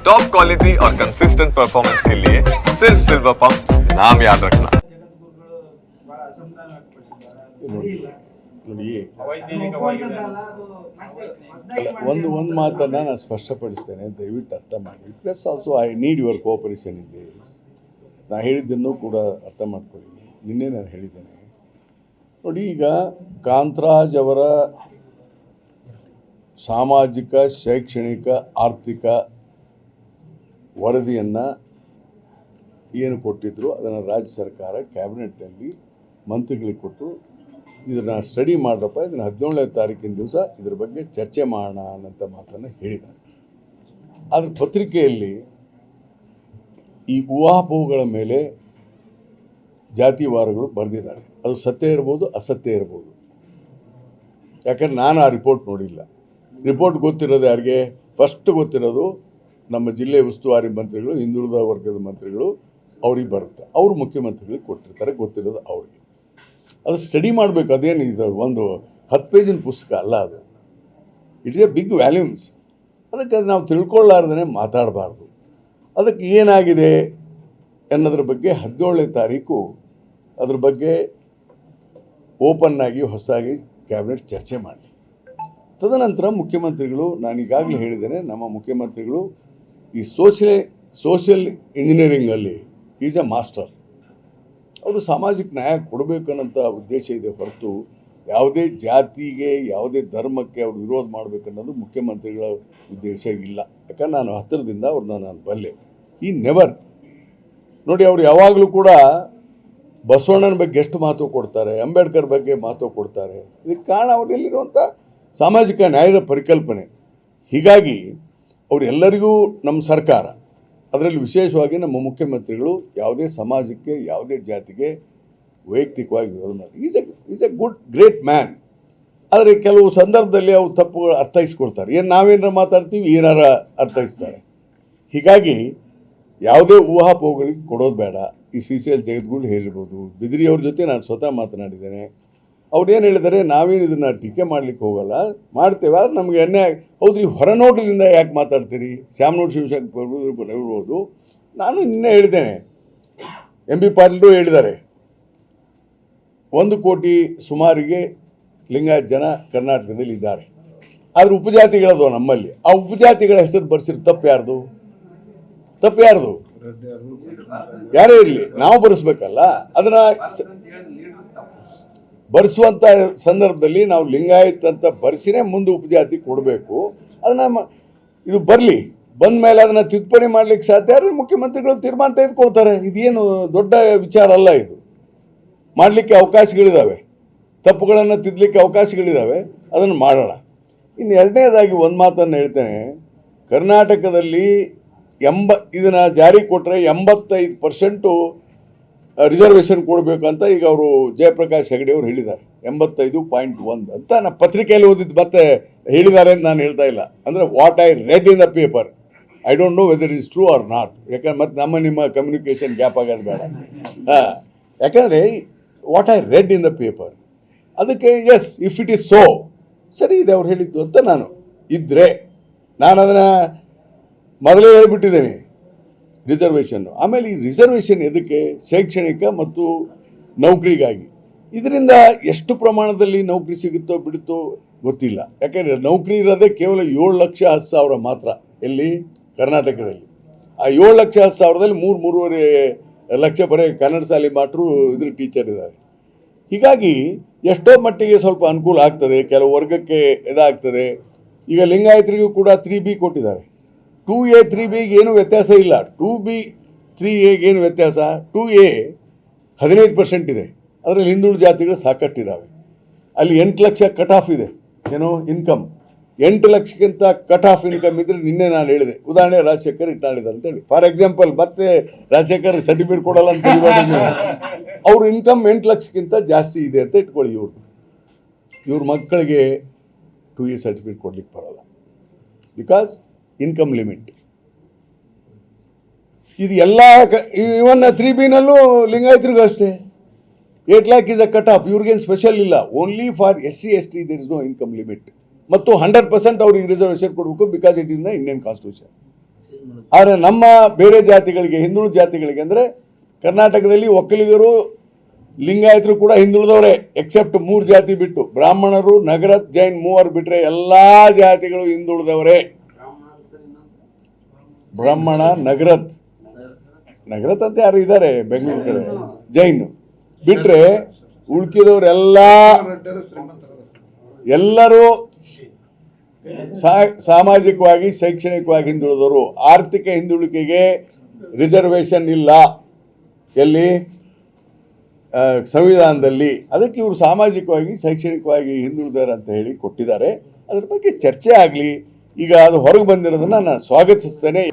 Top quality और consistent performance के लिए सिर्फ सिल्वर पंप नाम याद रखना ಜಗದ್ಗುರುಗಳು ಬಹಳ ಅಸಮಾಧಾನ ವ್ಯಕ್ತಪಡಿಸಿದ್ದಾರೆ ನೋಡಿ ನೋಡಿ ಅವೈಜ್ಞಾನಿಕವಾಗಿದೆ ಅಲ್ಲ, ಒಂದು ಒಂದು ಮಾತನ್ನು ನಾನು ಸ್ಪಷ್ಟಪಡಿಸ್ತೇನೆ ದಯವಿಟ್ಟು ಅರ್ಥ ಮಾಡಿ plus also I need your cooperation in this ನಾ ಹೇಳಿದ್ದನ್ನು ಕೂಡ ಅರ್ಥ ಮಾಡ್ಕೊಳ್ಳಿ ನಿನ್ನೆ ನಾನು ಹೇಳಿದ್ದೇನೆ ನೋಡಿ ಈಗ ಕಾಂತರಾಜ್ ಅವರ ಸಾಮಾಜಿಕ ಶೈಕ್ಷಣಿಕ ಆರ್ಥಿಕ ವರದಿಯನ್ನು ಏನು ಕೊಟ್ಟಿದ್ರು ಅದನ್ನು ರಾಜ್ಯ ಸರ್ಕಾರ ಕ್ಯಾಬಿನೆಟ್ನಲ್ಲಿ ಮಂತ್ರಿಗಳಿಗೆ ಕೊಟ್ಟು ಇದನ್ನು ಸ್ಟಡಿ ಮಾಡ್ರಪ್ಪ, ಇದನ್ನು ಹದಿನೇಳನೇ ತಾರೀಕಿನ ದಿವಸ ಇದ್ರ ಬಗ್ಗೆ ಚರ್ಚೆ ಮಾಡೋಣ ಅನ್ನೋಂಥ ಮಾತನ್ನು ಹೇಳಿದ್ದಾರೆ. ಆದರೆ ಪತ್ರಿಕೆಯಲ್ಲಿ ಈ ಊಹಾಪೋಹಗಳ ಮೇಲೆ ಜಾತಿವಾರಗಳು ಬರೆದಿದ್ದಾರೆ. ಅದು ಸತ್ಯ ಇರ್ಬೋದು, ಅಸತ್ಯ ಇರ್ಬೋದು. ಯಾಕಂದ್ರೆ ನಾನು ಆ ರಿಪೋರ್ಟ್ ನೋಡಿಲ್ಲ. ರಿಪೋರ್ಟ್ ಗೊತ್ತಿರೋದು ಯಾರಿಗೆ? ಫಸ್ಟ್ ಗೊತ್ತಿರೋದು ನಮ್ಮ ಜಿಲ್ಲೆ ಉಸ್ತುವಾರಿ ಮಂತ್ರಿಗಳು, ಹಿಂದುಳಿದ ವರ್ಗದ ಮಂತ್ರಿಗಳು ಅವ್ರಿಗೆ ಬರುತ್ತೆ. ಅವರು ಮುಖ್ಯಮಂತ್ರಿಗಳಿಗೆ ಕೊಟ್ಟಿರ್ತಾರೆ, ಗೊತ್ತಿರೋದು ಅವ್ರಿಗೆ. ಅದು ಸ್ಟಡಿ ಮಾಡಬೇಕು, ಅದೇನು ಇದು, ಒಂದು ಹತ್ತು ಪೇಜಿನ ಪುಸ್ತಕ ಅಲ್ಲ ಅದು. It is a big volumes ಅದಕ್ಕೆ ಅದು ನಾವು ತಿಳ್ಕೊಳ್ಳಾರ್ದೇ ಮಾತಾಡಬಾರ್ದು. ಅದಕ್ಕೆ ಏನಾಗಿದೆ ಅನ್ನೋದ್ರ ಬಗ್ಗೆ ಹದಿನೇಳನೇ ತಾರೀಕು ಅದ್ರ ಬಗ್ಗೆ ಓಪನ್ ಆಗಿ, ಹೊಸದಾಗಿ ಕ್ಯಾಬಿನೆಟ್ ಚರ್ಚೆ ಮಾಡಲಿ. ತದನಂತರ ಮುಖ್ಯಮಂತ್ರಿಗಳು ನಾನು ಈಗಾಗಲೇ ಹೇಳಿದ್ದೇನೆ, ನಮ್ಮ ಮುಖ್ಯಮಂತ್ರಿಗಳು ಈ ಸೋಷಿಯಲ್ ಸೋಷಿಯಲ್ ಇಂಜಿನಿಯರಿಂಗಲ್ಲಿ ಈಸ್ ಎ ಮಾಸ್ಟರ್. ಅವರು ಸಾಮಾಜಿಕ ನ್ಯಾಯ ಕೊಡಬೇಕನ್ನೋಂಥ ಉದ್ದೇಶ ಇದೆ ಹೊರತು ಯಾವುದೇ ಜಾತಿಗೆ, ಯಾವುದೇ ಧರ್ಮಕ್ಕೆ ಅವರು ವಿರೋಧ ಮಾಡಬೇಕನ್ನೋದು ಮುಖ್ಯಮಂತ್ರಿಗಳ ಉದ್ದೇಶ ಇಲ್ಲ. ಯಾಕಂದ್ರೆ ನಾನು ಹತ್ತಿರದಿಂದ ಅವ್ರನ್ನ ನಾನು ಬಲ್ಲೆ. ಈ ನೆವರ್ ನೋಡಿ, ಅವರು ಯಾವಾಗಲೂ ಕೂಡ ಬಸವಣ್ಣನ ಬಗ್ಗೆ ಎಷ್ಟು ಮಹತ್ವ ಕೊಡ್ತಾರೆ, ಅಂಬೇಡ್ಕರ್ ಬಗ್ಗೆ ಮಹತ್ವ ಕೊಡ್ತಾರೆ. ಇದಕ್ಕೆ ಕಾರಣ ಅವರಲ್ಲಿರುವಂಥ ಸಾಮಾಜಿಕ ನ್ಯಾಯದ ಪರಿಕಲ್ಪನೆ. ಹೀಗಾಗಿ ಅವರೆಲ್ಲರಿಗೂ ನಮ್ಮ ಸರ್ಕಾರ, ಅದರಲ್ಲಿ ವಿಶೇಷವಾಗಿ ನಮ್ಮ ಮುಖ್ಯಮಂತ್ರಿಗಳು ಯಾವುದೇ ಸಮಾಜಕ್ಕೆ, ಯಾವುದೇ ಜಾತಿಗೆ ವೈಯಕ್ತಿಕವಾಗಿ is a is a good great man ಆದರೆ ಕೆಲವು ಸಂದರ್ಭದಲ್ಲಿ ಅವು ತಪ್ಪುಗಳು ಅರ್ಥೈಸ್ಕೊಳ್ತಾರೆ. ಏನು ನಾವೇನಾರ ಮಾತಾಡ್ತೀವಿ, ಏನಾರ ಅರ್ಥೈಸ್ತಾರೆ. ಹೀಗಾಗಿ ಯಾವುದೇ ಊಹಾಪೋಹಗಳಿಗೆ ಕೊಡೋದು ಬೇಡ. ಈ ಸಿ ಸಿ ಎಲ್ ಜಗದ್ಗುಳು ಹೇಳಿರ್ಬೋದು. ಬಿದಿರಿಯವ್ರ ಜೊತೆ ನಾನು ಸ್ವತಃ ಮಾತನಾಡಿದ್ದೇನೆ. ಅವ್ರು ಏನು ಹೇಳಿದ್ದಾರೆ ನಾವೇನು ಇದನ್ನು ಟೀಕೆ ಮಾಡಲಿಕ್ಕೆ ಹೋಗಲ್ಲ, ಮಾಡ್ತೇವೆ, ಆದರೆ ನಮಗೆ ಅನ್ಯಾಯ ಹೊರ ಹೊರನೋಟದಿಂದ ಯಾಕೆ ಮಾತಾಡ್ತೀರಿ? ಶ್ಯಾಮನೋಡ್ ಶಿವಶಂಕರ್ ಇರ್ಬೋದು ನಾನು ನಿನ್ನೆ ಹೇಳಿದ್ದೇನೆ. ಎಂ ಬಿ ಪಾಟೀಲು ಹೇಳಿದ್ದಾರೆ. ಒಂದು ಕೋಟಿ ಸುಮಾರಿಗೆ ಲಿಂಗಾಯತ್ ಜನ ಕರ್ನಾಟಕದಲ್ಲಿ ಇದ್ದಾರೆ. ಆದರೆ ಉಪಜಾತಿಗಳದು ನಮ್ಮಲ್ಲಿ. ಆ ಉಪಜಾತಿಗಳ ಹೆಸರು ಬರ್ಸಿರೋ ತಪ್ಪು ಯಾರ್ದು? ತಪ್ಪು ಯಾರ್ದು? ಯಾರೇ ಇರಲಿ, ನಾವು ಬರೆಸ್ಬೇಕಲ್ಲ. ಅದನ್ನ ಬರೆಸುವಂಥ ಸಂದರ್ಭದಲ್ಲಿ ನಾವು ಲಿಂಗಾಯತ್ ಅಂತ ಬರೆಸಿನೇ ಮುಂದೆ ಉಪಜಾತಿ ಕೊಡಬೇಕು. ಅದನ್ನ ಇದು ಬರಲಿ. ಬಂದ ಮೇಲೆ ಅದನ್ನು ತಿದ್ದುಪಡಿ ಮಾಡಲಿಕ್ಕೆ ಸಾಧ್ಯ ಆದರೆ ಮುಖ್ಯಮಂತ್ರಿಗಳು ತೀರ್ಮಾನ ತೆಗೆದುಕೊಳ್ತಾರೆ. ಇದೇನು ದೊಡ್ಡ ವಿಚಾರ ಅಲ್ಲ ಇದು. ಮಾಡಲಿಕ್ಕೆ ಅವಕಾಶಗಳಿದ್ದಾವೆ ತಪ್ಪುಗಳನ್ನು ತಿದ್ದಲಿಕ್ಕೆ ಅವಕಾಶಗಳಿದ್ದಾವೆ ಅದನ್ನು ಮಾಡೋಣ. ಇನ್ನು ಎರಡನೇದಾಗಿ ಒಂದು ಮಾತನ್ನು ಹೇಳ್ತೇನೆ. ಕರ್ನಾಟಕದಲ್ಲಿ ಎಂಬ, ಇದನ್ನು ಜಾರಿ ಕೊಟ್ಟರೆ ಎಂಬತ್ತೈದು ಪರ್ಸೆಂಟು ರಿಸರ್ವೇಷನ್ ಕೊಡಬೇಕಂತ ಈಗ ಅವರು ಜಯಪ್ರಕಾಶ್ ಹೆಗಡೆ ಅವರು ಹೇಳಿದ್ದಾರೆ. ಎಂಬತ್ತೈದು ಪಾಯಿಂಟ್ ಒಂದು ಅಂತ ನಾನು ಪತ್ರಿಕೆಯಲ್ಲಿ ಓದಿದ್ದು ಮತ್ತೆ ಹೇಳಿದ್ದಾರೆ ಅಂತ ನಾನು ಹೇಳ್ತಾ ಇಲ್ಲ. ಅಂದರೆ what I read in the paper I don't know whether is true or not ಯಾಕಂದ್ರೆ ಮತ್ತೆ ನಮ್ಮ ನಿಮ್ಮ ಕಮ್ಯುನಿಕೇಷನ್ ಗ್ಯಾಪ್ ಆಗೋದು ಬೇಡ. ಹಾಂ, ಯಾಕಂದರೆ what I read in the paper ಅದಕ್ಕೆ as if it is so ಸರಿ ಇದೆ ಅವ್ರು ಹೇಳಿದ್ದು ಅಂತ ನಾನು. ಇದ್ದರೆ ನಾನು ಅದನ್ನು ಮೊದಲೇ ಹೇಳ್ಬಿಟ್ಟಿದ್ದೇನೆ. ರಿಸರ್ವೇಷನ್ನು ಆಮೇಲೆ ಈ ರಿಸರ್ವೇಷನ್ ಎದಕ್ಕೆ? ಶೈಕ್ಷಣಿಕ ಮತ್ತು ನೌಕರಿಗಾಗಿ. ಇದರಿಂದ ಎಷ್ಟು ಪ್ರಮಾಣದಲ್ಲಿ ನೌಕರಿ ಸಿಗುತ್ತೋ ಬಿಡುತ್ತೋ ಗೊತ್ತಿಲ್ಲ. ಯಾಕೆಂದರೆ ನೌಕರಿ ಇರೋದೇ ಕೇವಲ ಏಳು ಲಕ್ಷ ಹತ್ತು ಸಾವಿರ ಮಾತ್ರ ಎಲ್ಲಿ ಕರ್ನಾಟಕದಲ್ಲಿ. ಆ ಏಳು ಲಕ್ಷ ಹತ್ತು ಸಾವಿರದಲ್ಲಿ ಮೂರು, ಮೂರುವರೆ ಲಕ್ಷ ಬರೀ ಕನ್ನಡ ಶಾಲೆ ಮಾಟ್ರು ಇದ್ರ ಟೀಚರ್ ಇದ್ದಾರೆ. ಹೀಗಾಗಿ ಎಷ್ಟೋ ಮಟ್ಟಿಗೆ ಸ್ವಲ್ಪ ಅನುಕೂಲ ಆಗ್ತದೆ. ಕೆಲವು ವರ್ಗಕ್ಕೆ ಇದಾಗ್ತದೆ. ಈಗ ಲಿಂಗಾಯತರಿಗೂ ಕೂಡ ತ್ರೀ ಬಿ ಕೊಟ್ಟಿದ್ದಾರೆ. ಟೂ ಎ ತ್ರೀ ಬಿಗೆ ಏನು ವ್ಯತ್ಯಾಸ ಇಲ್ಲ. ಟೂ ಬಿ ತ್ರೀ ಎಗೆ ಏನು ವ್ಯತ್ಯಾಸ? ಟೂ ಎ ಹದಿನೈದು ಪರ್ಸೆಂಟ್ ಇದೆ. ಅದರಲ್ಲಿ ಹಿಂದುಳಿದ ಜಾತಿಗಳು ಸಾಕಷ್ಟಿದ್ದಾವೆ ಅಲ್ಲಿ ಎಂಟು ಲಕ್ಷ ಕಟ್ ಆಫ್ ಇದೆ. ಏನೋ ಇನ್ಕಮ್ ಎಂಟು ಲಕ್ಷಕ್ಕಿಂತ ಕಟ್ ಆಫ್ ಇನ್ಕಮ್ ಇದ್ರೆ ನಿನ್ನೆ ನಾನು ಹೇಳಿದೆ. ಉದಾಹರಣೆ ರಾಜಶೇಖರ್ ಅಂತ ಅಂತೇಳಿ ಫಾರ್ ಎಕ್ಸಾಂಪಲ್ ಮತ್ತೆ ರಾಜಶೇಖರ್ ಸರ್ಟಿಫಿಕೇಟ್ ಕೊಡಲ್ಲ ಅಂತ. ಅವ್ರ ಇನ್ಕಮ್ ಎಂಟು ಲಕ್ಷಕ್ಕಿಂತ ಜಾಸ್ತಿ ಇದೆ ಅಂತ ಇಟ್ಕೊಳ್ಳಿ ಇವ್ರದ್ದು. ಇವ್ರ ಮಕ್ಕಳಿಗೆ ಟು ಇಯರ್ ಸರ್ಟಿಫಿಕೇಟ್ ಕೊಡ್ಲಿಕ್ಕೆ ಬರಲ್ಲ. ಬಿಕಾಸ್ ಇನ್ಕಮ್ ಲಿಮಿಟ್ ಇದು ಎಲ್ಲ ಇವನ್ ತ್ರೀ ಬಿನಲ್ಲೂ ಲಿಂಗಾಯತ್ರಿಗೂ ಅಷ್ಟೇ. Eight lakh is a cut off ಇವ್ರಿಗೇನು special ಇಲ್ಲ. Only for S C S T there is no income limit ಮತ್ತು ಹಂಡ್ರೆಡ್ ಪರ್ಸೆಂಟ್ ಅವ್ರಿಗೆ ರಿಸರ್ವೇಷನ್ ಕೊಡಬೇಕು because it is the Indian constitution ಆದರೆ ನಮ್ಮ ಬೇರೆ ಜಾತಿಗಳಿಗೆ, ಹಿಂದುಳಿದ ಜಾತಿಗಳಿಗೆ ಅಂದರೆ ಕರ್ನಾಟಕದಲ್ಲಿ ಒಕ್ಕಲಿಗರು, ಲಿಂಗಾಯತರು ಕೂಡ ಹಿಂದುಳಿದವರೇ ಎಕ್ಸೆಪ್ಟ್ ಮೂರು ಜಾತಿ ಬಿಟ್ಟು. ಬ್ರಾಹ್ಮಣರು, ನಗರ, ಜೈನ್ ಮೂವರು ಬಿಟ್ಟರೆ ಎಲ್ಲ ಜಾತಿಗಳು ಹಿಂದುಳಿದವರೇ. ಬ್ರಾಹ್ಮಣ ನಗರತ್. ನಗರತ್ ಅಂತ ಯಾರು ಇದ್ದಾರೆ ಬೆಂಗಳೂರು ಕಡೆ? ಜೈನು. ಬಿಟ್ರೆ ಉಳ್ಕಿದವರೆಲ್ಲ ಎಲ್ಲರೂ ಸಾಮಾಜಿಕವಾಗಿ, ಶೈಕ್ಷಣಿಕವಾಗಿ ಹಿಂದುಳಿದವರು. ಆರ್ಥಿಕ ಹಿಂದುಳಿಕೆಗೆ ರಿಸರ್ವೇಶನ್ ಇಲ್ಲ. ಎಲ್ಲಿ? ಸಂವಿಧಾನದಲ್ಲಿ. ಅದಕ್ಕೆ ಇವರು ಸಾಮಾಜಿಕವಾಗಿ, ಶೈಕ್ಷಣಿಕವಾಗಿ ಹಿಂದುಳಿದಾರೆ ಅಂತ ಹೇಳಿ ಕೊಟ್ಟಿದ್ದಾರೆ. ಅದ್ರ ಬಗ್ಗೆ ಚರ್ಚೆ ಆಗಲಿ. ಈಗ ಅದು ಹೊರಗೆ ಬಂದಿರೋದನ್ನ ನಾನು ಸ್ವಾಗತಿಸ್ತೇನೆ.